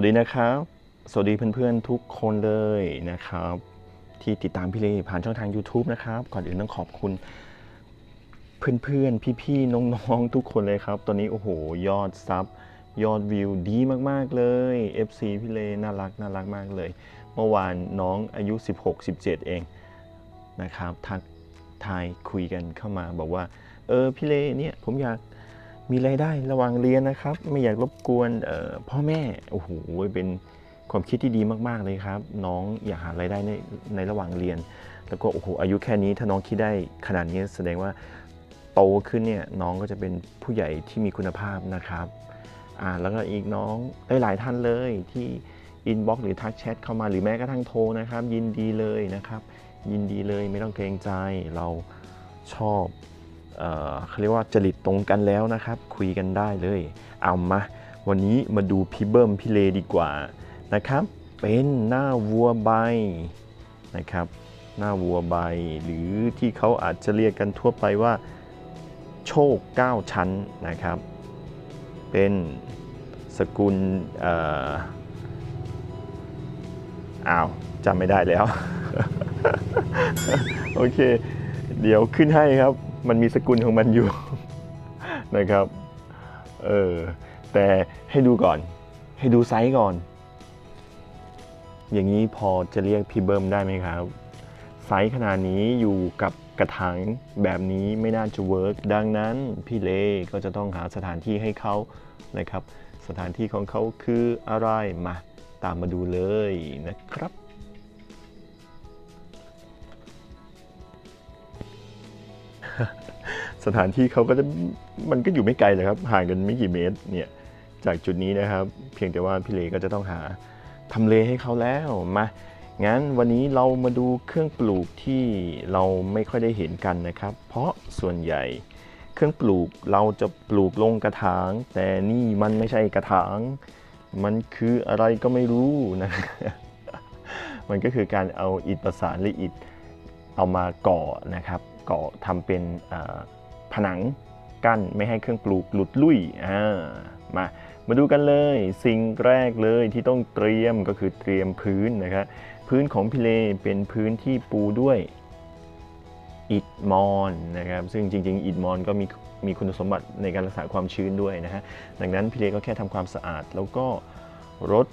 สวัสดีนะครับ สวัสดีเพื่อนๆทุกคนเลยนะครับ ที่ติดตามพี่เลผ่านช่องทาง YouTube นะครับ ก่อนอื่นต้องขอบคุณ เพื่อนๆ พี่ๆ น้องๆ ทุกคนเลยครับ ตอนนี้โอ้โห ยอดซับยอดวิวดีมากๆเลย FC พี่เลน่ารักน่ารักมากเลย เมื่อวานน้องอายุ 16-17 เองนะครับทักทายคุยกันเข้ามาบอกว่า เออพี่เลเนี่ยผมอยาก มีรายได้ระหว่างเรียนนะครับ ไม่อยากรบกวนพ่อแม่โอ้โหเป็นความคิดที่ดีมากๆเลยครับ น้องอยากหารายได้ในในระหว่างเรียน แล้วก็โอ้โหอายุแค่นี้ถ้าน้องคิดได้ขนาดนี้แสดงว่าโตขึ้นเนี่ยน้องก็จะเป็นผู้ใหญ่ที่มีคุณภาพนะครับอ่าแล้วก็อีกน้องหลายๆท่านเลยที่อินบ็อกหรือทักแชทเข้ามาหรือแม้กระทั่งโทรนะครับ ยินดีเลยนะครับ ยินดีเลยไม่ต้องเกรงใจเราชอบ เขาเรียกว่าจริตตรงกันแล้วนะครับ คุยกันได้เลย เอามาวันนี้มาดูพี่เบิ้มพี่เลดีกว่านะครับ เป็นหน้าวัวใบนะครับ หน้าวัวใบ หรือที่เขาอาจจะเรียกกันทั่วไปว่า โชค 9 ชั้นนะครับ เป็นสกุลอ่ออ้าวจำไม่ได้แล้ว โอเค เดี๋ยวขึ้นให้ครับ มันมีสกุลของมันอยู่ นะครับ เออ แต่ให้ดูก่อน ให้ดูไซส์ก่อน อย่างนี้พอจะเรียกพี่เบิ้มได้ไหมครับ ไซส์ขนาดนี้อยู่กับกระถางแบบนี้ไม่น่าจะเวิร์กดังนั้นพี่เลก็จะต้องหาสถานที่ให้เขานะครับ สถานที่ของเขาคืออะไรมา ตามมาดูเลยนะครับ สถานที่เขาก็จะมันก็อยู่ไม่ไกลเลยครับห่างกันไม่กี่เมตรเนี่ยจากจุดนี้นะครับ เพียงแต่ว่าพี่เลก็จะต้องหาทำเลให้เขาแล้วมางั้นวันนี้เรามาดูเครื่องปลูกที่เราไม่ค่อยได้เห็นกันนะครับ เพราะส่วนใหญ่เครื่องปลูกเราจะปลูกลงกระถาง แต่นี่มันไม่ใช่กระถาง มันคืออะไรก็ไม่รู้นะ มันก็คือการเอาอิฐประสานหรืออิฐเอามาก่อนะครับ ก่อทำเป็นผนังกั้นไม่ให้เครื่องปลูกหลุดลุ่ยมามาดูกันเลยสิ่งแรกเลยที่ต้องเตรียมก็คือเตรียมพื้นนะครับพื้นของพิเลเป็นพื้นที่ปูด้วยอิฐมอนนะครับซึ่งจริง ๆ อิฐมอนก็มีมีคุณสมบัติในการรักษาความชื้นด้วยนะฮะดังนั้นพิเลก็แค่ทำความสะอาด แล้วก็รด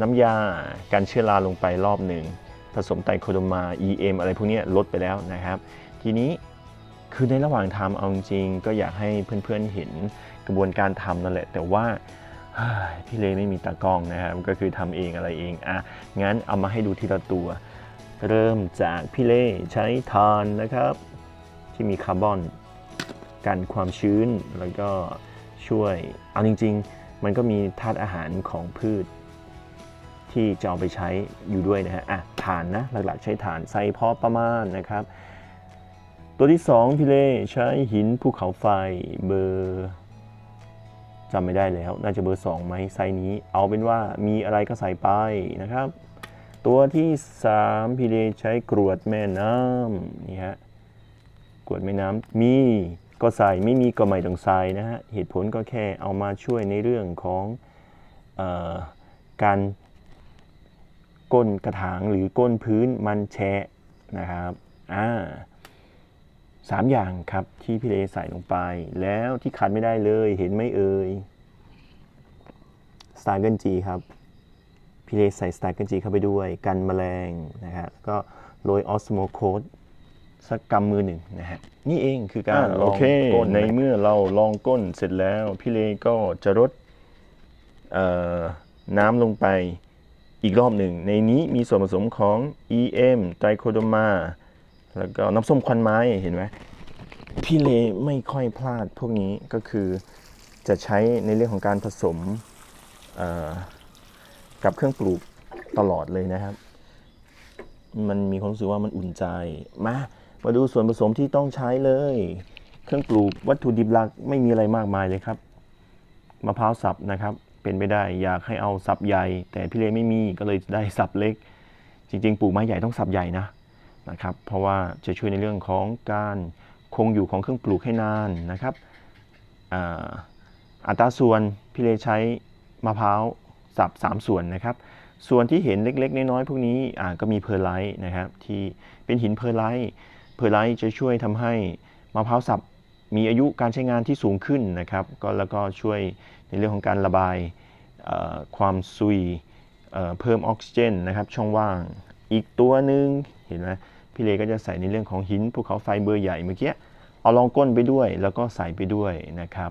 น้ำยาการเชื้อราลงไปรอบหนึ่ง ผสมไตรโคโดมา EM อะไรพวกนี้ลดไปแล้วนะครับ ทีนี้คือในระหว่างทำเอาจริงก็อยากให้เพื่อนๆเห็นกระบวนการทำนั่นแหละ แต่ว่าพี่เลไม่มีตากล้องนะครับ ก็คือทำเองอะไรเองอะงั้นเอามาให้ดูทีละตัว เริ่มจากพี่เล่ใช้ทานนะครับ ที่มีคาร์บอนกันความชื้นแล้วก็ช่วย เอาจริง ๆ มันก็มีธาตุอาหารของพืช ที่จะเอาไปใช้อยู่ด้วยนะฮะอะฐานนะหลักๆใช้ฐานใส่พอประมาณนะครับ ตัวที่ 2 พี่เล่ใช้หินภูเขาไฟเบอร์จำไม่ได้แล้ว น่าจะเบอร์ 2ไหมไซส์นี้ เอาเป็นว่ามีอะไรก็ใส่ไปนะครับ ตัวที่ 3 พี่เล่ใช้กรวดแม่น้ำนี่ฮะกรวดแม่น้ำมีก็ใส่ไม่มีก็ไม่ต้องใส่นะฮะ เหตุผลก็แค่เอามาช่วยในเรื่องของออการ ก้นกระถางหรือก้นพื้นมันแฉะนะครับอ่าสามอย่างครับที่พี่เลใส่ลงไป แล้วที่ขาดไม่ได้เลยเห็นไหมเอ่ยสตาร์เกิลจีครับพี่เลใส่สตาร์เกิลจีเข้าไปด้วยกันแมลงนะครับก็โรยออสโมโคดสักกำมือหนึ่งนะฮะนี่เองคือการลโอองเคก้นในนะเมื่อเราลองก้นเสร็จแล้วพี่เลก็จะรดเอ่อน้ำลงไป อีกรอบหนึ่ง ในนี้มีส่วนผสมของ EM ไตรโคโดมา แล้วก็น้ำส้มควันไม้เห็นไหมพี่เลไม่ค่อยพลาดพวกนี้ก็คือจะใช้ในเรื่องของการผสมกับเครื่องปลูกตลอดเลยนะครับ มันมีความรู้สึกว่ามันอุ่นใจ มา มาดูส่วนผสมที่ต้องใช้เลย เครื่องปลูกวัตถุดิบหลักไม่มีอะไรมากมายเลยครับ มะพร้าวสับนะครับ เป็นไปได้ อยากให้เอาสับใหญ่ แต่พี่เลไม่มีก็เลยได้สับเล็ก จริง ๆ ปลูกไม้ใหญ่ต้องสับใหญ่นะนะครับ เพราะว่าจะช่วยในเรื่องของการคงอยู่ของเครื่องปลูกให้นานนะครับอัตราส่วนพี่เลใช้มะพร้าวสับ 3 ส่วนนะครับ ส่วนที่เห็นเล็ก ๆ น้อยๆพวกนี้ก็มีเพอร์ไลท์นะครับที่เป็นหินเพอร์ไลท์เพอร์ไลท์จะช่วยทำให้มะพร้าวสับ มีอายุการใช้งานที่สูงขึ้นนะครับก็แล้วก็ช่วยในเรื่องของการระบายความซุยเเพิ่มออกซิเจนนะครับช่องว่างอีกตัวหนึ่งเห็นไหมพี่เลก็จะใส่ในเรื่องของหินภูเขาไฟเบอร์ใหญ่เมื่อกี้เอารองก้นไปด้วยแล้วก็ใส่ไปด้วยนะครับ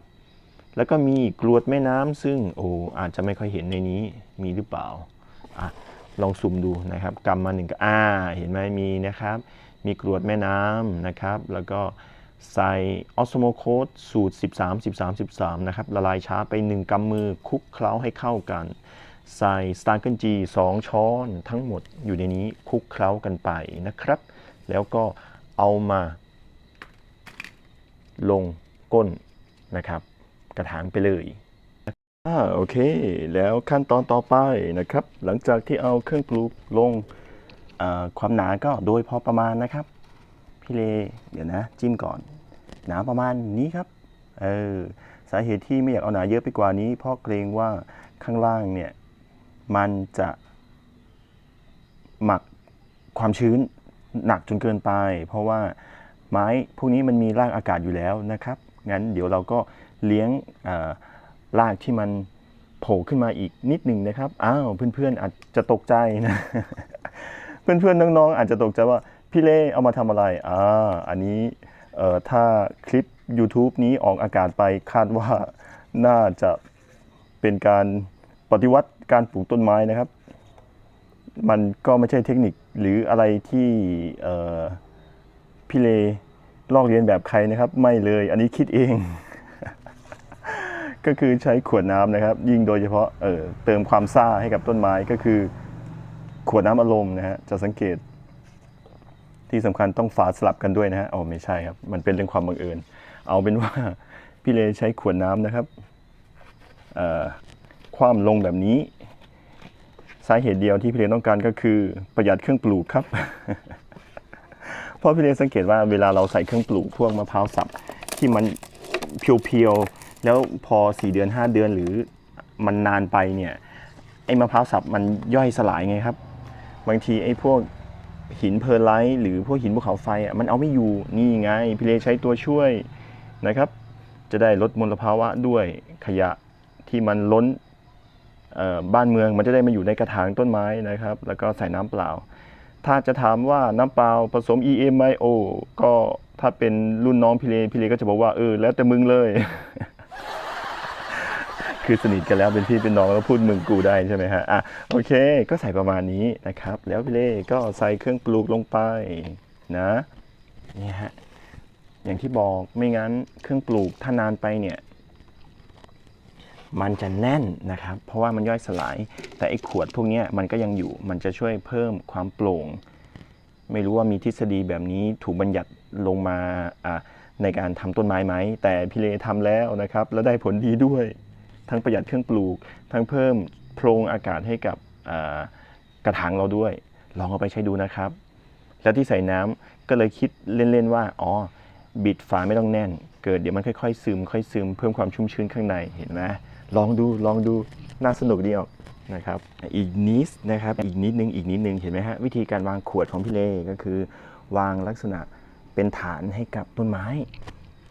แล้วก็มีกรวดแม่น้ำซึ่งโอ้อาจจะไม่ค่อยเห็นในนี้มีหรือเปล่าอะลองซูมดูนะครับกำมาหนึ่งก็อ่าเห็นไหมมีนะครับ มีกรวดแม่น้ำนะครับ แล้วก็ ใส่ออสโมโคดสูตร 13 13 13 นะครับ ละลายช้าไป 1กำมือคลุกเคล้าให้เข้ากัน ใส่สตาร์เกิลจี2ช้อนทั้งหมดอยู่ในนี้คลุกเคล้ากันไปนะครับ แล้วก็เอามา ลงก้นนะครับ กระถางไปเลยอ่าโอเค แล้วขั้นตอนต่อไปนะครับ หลังจากที่เอาเครื่องปลูกลงความหนาก็โดยพอประมาณนะครับ พี่เล เดี๋ยวนะ จิ้มก่อน หนาประมาณนี้ครับ เออ สาเหตุที่ไม่อยากเอาหนาเยอะไปกว่านี้ เพราะเกรงว่าข้างล่างเนี่ย มันจะหมักความชื้นหนักจนเกินไป เพราะว่าไม้พวกนี้มันมีรากอากาศอยู่แล้วนะครับ งั้นเดี๋ยวเราก็เลี้ยงอ่อรากที่มันโผล่ขึ้นมาอีกนิดหนึ่งนะครับ อ้าว เพื่อนๆอาจจะตกใจนะ เพื่อนๆน้องๆอาจจะตกใจว่า พี่เล่เอามาทำอะไร อ่า อันนี้เอ่อถ้าคลิป YouTube นี้ออกอากาศไปคาดว่าน่าจะเป็นการปฏิวัติการปลูกต้นไม้นะครับ มันก็ไม่ใช่เทคนิคหรืออะไรที่พี่เลลอกเรียนแบบใครนะครับ ไม่เลยอันนี้คิดเอง ก็คือใช้ขวดน้ำนะครับ ยิ่งโดยเฉพาะเเติมความซ่าให้กับต้นไม้ก็คือขวดน้ำอารมณ์นะฮะจะสังเกต ที่สำคัญต้องฝาสลับกันด้วยนะฮะอ๋อไม่ใช่ครับ มันเป็นเรื่องความบังเอิญ เอาเป็นว่าพี่เลใช้ขวดน้ำนะครับคว่ำลงแบบนี้ สาเหตุเดียวที่พี่เลต้องการก็คือประหยัดเครื่องปลูกครับ เพราะพี่เลสังเกตว่าเวลาเราใส่เครื่องปลูกพวกมะพร้าวสับที่มันเพียวๆ แล้วพอ 4 เดือน 5 เดือนหรือมันนานไปเนี่ย ไอ้มะพร้าวสับมันย่อยสลายไงครับ บางทีไอ้พวก หินเพอร์ไลท์หรือพวกหินภูเขาไฟอะมันเอาไม่อยู่นี่ไงพี่เลใช้ตัวช่วยนะครับ จะได้ลดมลภาวะด้วยขยะที่มันล้นบ้านเมืองมันจะได้มาอยู่ในกระถางต้นไม้นะครับ แล้วก็ใส่น้ำเปล่า ถ้าจะถามว่าน้ำเปล่าผสม EM ไหมโอก็ถ้าเป็นรุ่นน้องพี่เลพี่เลก็จะบอกว่าเออแล้วแต่มึงเลย คือสนิทกันแล้วเป็นพี่เป็นน้องแล้วพูดมึงกูได้ใช่ไหมฮะอะโอเค ก็ใส่ประมาณนี้นะครับ แล้วพี่เล่ก็ใส่เครื่องปลูกลงไปนะนี่ฮะอย่างที่บอกไม่งั้นเครื่องปลูกถ้านานไปเนี่ย มันจะแน่นนะครับ เพราะว่ามันย่อยสลาย แต่ไอ้ขวดพวกนี้มันก็ยังอยู่มันจะช่วยเพิ่มความโปร่ง ไม่รู้ว่ามีทฤษฎีแบบนี้ถูกบัญญัติลงมาในการทำต้นไม้ไหมแต่พี่เลทำแล้วนะครับ แล้วได้ผลดีด้วย ทั้งประหยัดเครื่องปลูก ทั้งเพิ่มโพรงอากาศให้กับกระถางเราด้วย ลองเอาไปใช้ดูนะครับ แล้วที่ใส่น้ำก็เลยคิดเล่นๆว่าอ๋อบิดฝาไม่ต้องแน่น เกิดเดี๋ยวมันค่อยๆซึมค่อยซึมเพิ่มความชุ่มชื้นข้างในเห็นไหมลองดูลองดูน่าสนุกดีออกนะครับอีกนิดนะครับอีกนิดนึงอีกนิดนึงเห็นไหมฮะวิธีการวางขวดของพี่เลก็คือ วางลักษณะเป็นฐานให้กับต้นไม้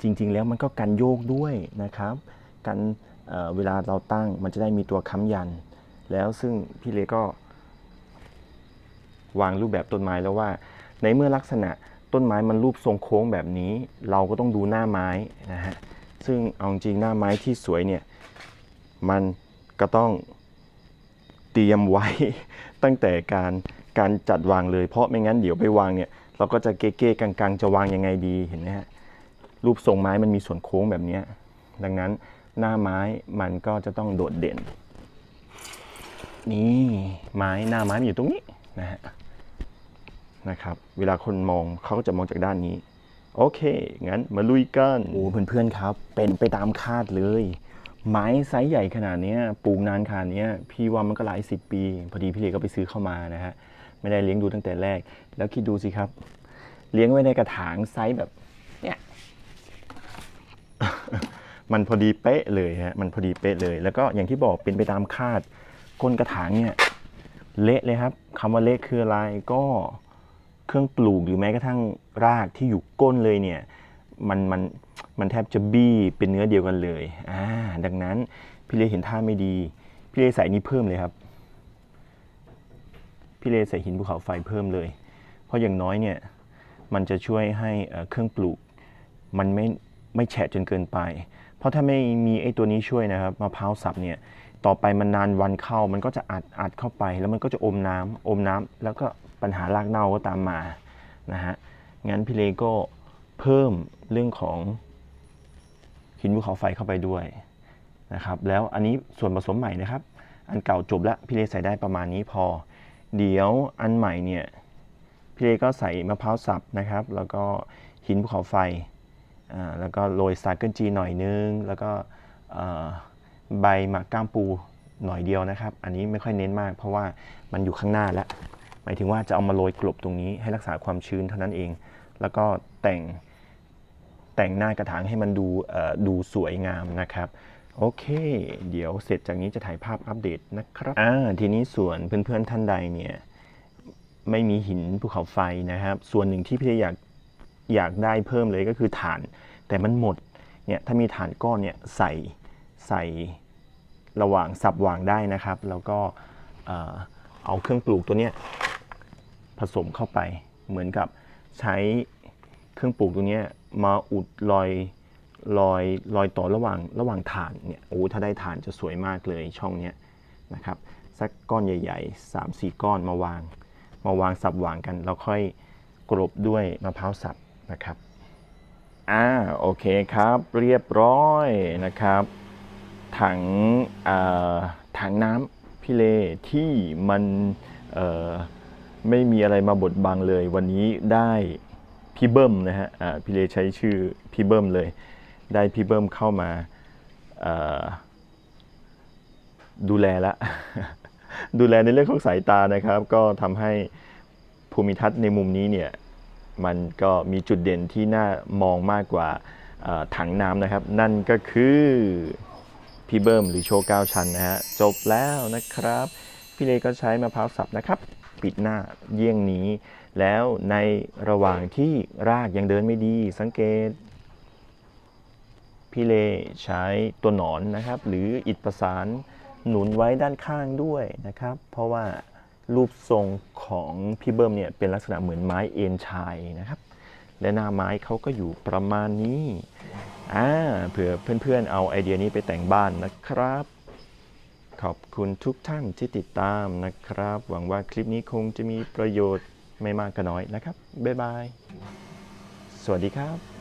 จริง ๆ แล้วมันก็กันโยกด้วยนะครับ กัน เเวลาเราตั้งมันจะได้มีตัวค้ำยัน แล้วซึ่งพี่เลก็วางรูปแบบต้นไม้แล้วว่า ในเมื่อลักษณะต้นไม้มันรูปทรงโค้งแบบนี้ เราก็ต้องดูหน้าไม้นะฮะซึ่งเอาจริงหน้าไม้ที่สวยเนี่ยมันก็ต้องเตรียมไว้ตั้งแต่การการจัดวางเลย เพราะไม่งั้นเดี๋ยวไปวางเนี่ยเราก็จะเก๊ๆกังๆ จะวางยังไงดีเห็นไหมฮะรูปทรงไม้มันมีส่วนโค้งแบบนี้ดังนั้น หน้าไม้มันก็จะต้องโดดเด่น นี่ไม้หน้าไม้มันอยู่ตรงนี้นะฮะนะครับ เวลาคนมองเขาก็จะมองจากด้านนี้ โอเค งั้นมาลุยกันโอ้เพื่อนๆครับ เป็นไปตามคาดเลย ไม้ไซส์ใหญ่ขนาดนี้ปลูกนานขนาดนี้พี่ว่ามันก็หลายสิบปี พอดีพี่เลก็ไปซื้อเข้ามานะฮะไม่ได้เลี้ยงดูตั้งแต่แรก แล้วคิดดูสิครับ เลี้ยงไว้ในกระถางไซส์แบบเนี้ย มันพอดีเป๊ะเลยฮะมันพอดีเป๊ะเลย แล้วก็อย่างที่บอกเป็นไปตามคาดก้นกระถางเนี่ยเละเลยครับคำว่าเละคืออะไรก็เครื่องปลูกหรือแม้กระทั่งรากที่อยู่ก้นเลยเนี่ยมันมันมันแทบจะบี้เป็นเนื้อเดียวกันเลยอ่าดังนั้นพี่เลเห็นท่าไม่ดี พี่เลใส่นี้เพิ่มเลยครับ พี่เลใส่หินภูเขาไฟเพิ่มเลย เพราะอย่างน้อยเนี่ยมันจะช่วยให้เอ่อเครื่องปลูกมันไม่ไม่แฉะจนเกินไป เพราะถ้าไม่มีไอ้ตัวนี้ช่วยนะครับมะพร้าวสับเนี่ยต่อไปมันนานวันเข้ามันก็จะอัดอัดเข้าไป แล้วมันก็จะอมน้ำอมน้ำแล้วก็ปัญหารากเน่าก็ตามมานะฮะงั้นพี่เลก็เพิ่มเรื่องของหินภูเขาไฟเข้าไปด้วยนะครับแล้วอันนี้ส่วนผสมใหม่นะครับ อันเก่าจบแล้วพี่เลใส่ได้ประมาณนี้พอ เดี๋ยวอันใหม่เนี่ยพี่เลก็ใส่มะพร้าวสับนะครับ แล้วก็หินภูเขาไฟ แล้วก็โรยสาเกิลจีหน่อยนึง แล้วก็ใบหมากก้ามปูหน่อยเดียวนะครับ อันนี้ไม่ค่อยเน้นมาก เพราะว่ามันอยู่ข้างหน้าแล้ว หมายถึงว่าจะเอามาโรยกลบตรงนี้ให้รักษาความชื้นเท่านั้นเอง แล้วก็แต่งแต่งหน้ากระถางให้มันดูดูสวยงามนะครับ โอเค เดี๋ยวเสร็จจากนี้จะถ่ายภาพอัปเดตนะครับอ่าทีนี้ส่วนเพื่อนๆท่านใดเนี่ยไม่มีหินภูเขาไฟนะครับ ส่วนหนึ่งที่พี่อยาก อยากได้เพิ่มเลยก็คือถ่าน แต่มันหมดเนี่ยถ้ามีถ่านก้อนเนี่ยใส่ใส่ระหว่างสับวางได้นะครับ แล้วก็เอ่อเอาเครื่องปลูกตัวเนี้ยผสมเข้าไปเหมือนกับใช้เครื่องปลูกตัวเนี้ยมาอุดรอยรอยรอยต่อระหว่างระหว่างฐานเนี่ยโอ้ถ้าได้ฐานจะสวยมากเลยช่องเนี้ยนะครับสักก้อนใหญ่ ๆ 3-4 ก้อนมาวาง มาวางสับวางกันแล้วค่อยกรบด้วยมะพร้าวสับ นะครับ อ่า โอเคครับ เรียบร้อยนะครับ ถังถังน้ำพี่เลที่มันไม่มีอะไรมาบดบังเลย วันนี้ได้พี่เบิ้มนะฮะอ่าพี่เลใช้ชื่อพี่เบิ้มเลย ได้พี่เบิ้มเข้ามาดูแลละ ดูแลในเรื่องของสายตานะครับ ก็ทำให้ภูมิทัศน์ในมุมนี้เนี่ย มันก็มีจุดเด่นที่น่ามองมากกว่าถังน้ำนะครับ นั่นก็คือพี่เบิ้มหรือโชว์เก้าชั้นนะฮะ จบแล้วนะครับ พี่เลก็ใช้มะพร้าวสับนะครับ ปิดหน้าเยี่ยงนี้ แล้วในระหว่างที่รากยังเดินไม่ดีสังเกต พี่เลใช้ตัวหนอนนะครับ หรืออิฐประสานหนุนไว้ด้านข้างด้วยนะครับ เพราะว่า รูปทรงของพี่เบิ้มเนี่ยเป็นลักษณะเหมือนไม้เอ็นชายนะครับ และหน้าไม้เขาก็อยู่ประมาณนี้อ่าเผื่อเพื่อนๆเอาไอเดียนี้ไปแต่งบ้านนะครับ ขอบคุณทุกท่านที่ติดตามนะครับ หวังว่าคลิปนี้คงจะมีประโยชน์ไม่มากก็น้อยนะครับ บ๊ายบาย สวัสดีครับ